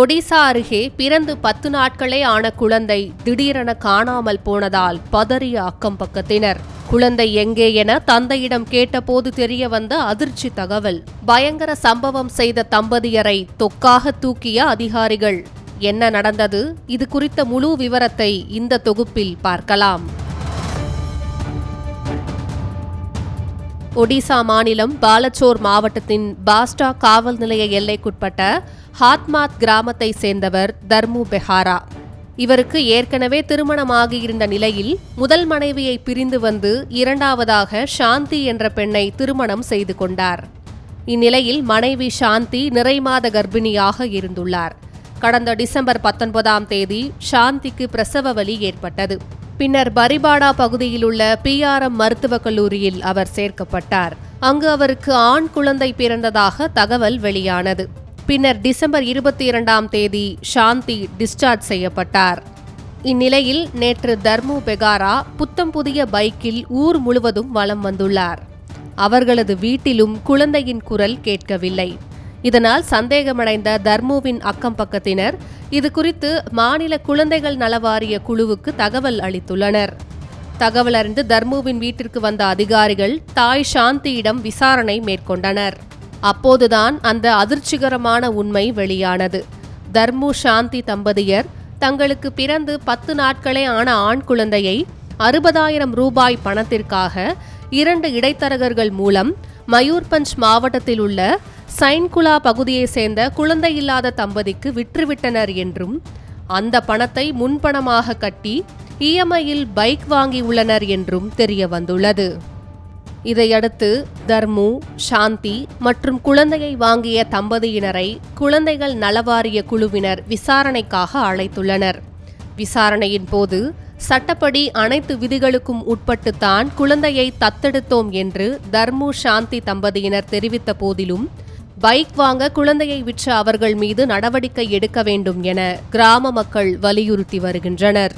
ஒடிசா அருகே பிறந்து பத்து நாட்களே ஆன குழந்தை திடீரென காணாமல் போனதால் பதறிய அக்கம் பக்கத்தினர். குழந்தை எங்கே என தந்தையிடம் கேட்டபோது தெரிய வந்த அதிர்ச்சி தகவல். பயங்கர சம்பவம் செய்த தம்பதியரை தொக்காக தூக்கிய அதிகாரிகள். என்ன நடந்தது? இது குறித்த முழு விவரத்தை இந்த தொகுப்பில் பார்க்கலாம். ஒடிசா மாநிலம் பாலச்சோர் மாவட்டத்தின் பாஸ்டா காவல் நிலைய எல்லைக்குட்பட்ட ஹாத்மாத் கிராமத்தை சேர்ந்தவர் தர்மு பெஹாரா. இவருக்கு ஏற்கனவே திருமணமாகியிருந்த நிலையில் முதல் மனைவியை பிரிந்து வந்து இரண்டாவதாக சாந்தி என்ற பெண்ணை திருமணம் செய்து கொண்டார். இந்நிலையில் மனைவி சாந்தி நிறைமாத கர்ப்பிணியாக இருந்துள்ளார். கடந்த டிசம்பர் பத்தொன்பதாம் தேதி சாந்திக்கு பிரசவ வலி ஏற்பட்டது. பின்னர் பரிபாடா பகுதியில் உள்ள பிஆர்எம் மருத்துவக் கல்லூரியில் அவர் சேர்க்கப்பட்டார். அங்கு அவருக்கு ஆண் குழந்தை பிறந்ததாக தகவல் வெளியானது. பின்னர் டிசம்பர் இருபத்தி இரண்டாம் தேதி சாந்தி டிஸ்சார்ஜ் செய்யப்பட்டார். இந்நிலையில் நேற்று தர்மு பெகாரா புத்தம் புதிய பைக்கில் ஊர் முழுவதும் வலம் வந்துள்ளார். அவர்களது வீட்டிலும் குழந்தையின் குரல் கேட்கவில்லை. இதனால் சந்தேகமடைந்த தர்முவின் அக்கம் பக்கத்தினர் இது குறித்து மாநில குழந்தைகள் நலவாரிய குழுவுக்கு தகவல் அளித்துள்ளனர். தகவல் அறிந்து தர்முவின் வீட்டிற்கு வந்த அதிகாரிகள் தாய் சாந்தியிடம் விசாரணை மேற்கொண்டனர். அப்போதுதான் அந்த அதிர்ச்சிகரமான உண்மை வெளியானது. தர்மு சாந்தி தம்பதியர் தங்களுக்கு பிறந்து பத்து நாட்களே ஆன ஆண் குழந்தையை அறுபதாயிரம் ரூபாய் பணத்திற்காக இரண்டு இடைத்தரகர்கள் மூலம் மயூர்பஞ்ச் மாவட்டத்தில் உள்ள சைன்குலா பகுதியைச் சேர்ந்த குழந்தை இல்லாத தம்பதிக்கு விற்றுவிட்டனர் என்றும் அந்த பணத்தை முன்பணமாக கட்டி இஎம்ஐயில் பைக் வாங்கியுள்ளனர் என்றும் தெரிய வந்துள்ளது. இதையடுத்து தர்மு சாந்தி மற்றும் குழந்தையை வாங்கிய தம்பதியினரை குழந்தைகள் நலவாரிய குழுவினர் விசாரணைக்காக அழைத்துள்ளனர். விசாரணையின் போது சட்டப்படி அனைத்து விதிகளுக்கும் உட்பட்டுத்தான் குழந்தையை தத்தெடுத்தோம் என்று தர்மு சாந்தி தம்பதியினர் தெரிவித்த போதிலும் பைக் வாங்க குழந்தையை விற்ற அவர்கள் மீது நடவடிக்கை எடுக்க வேண்டும் என கிராம மக்கள் வலியுறுத்தி வருகின்றனர்.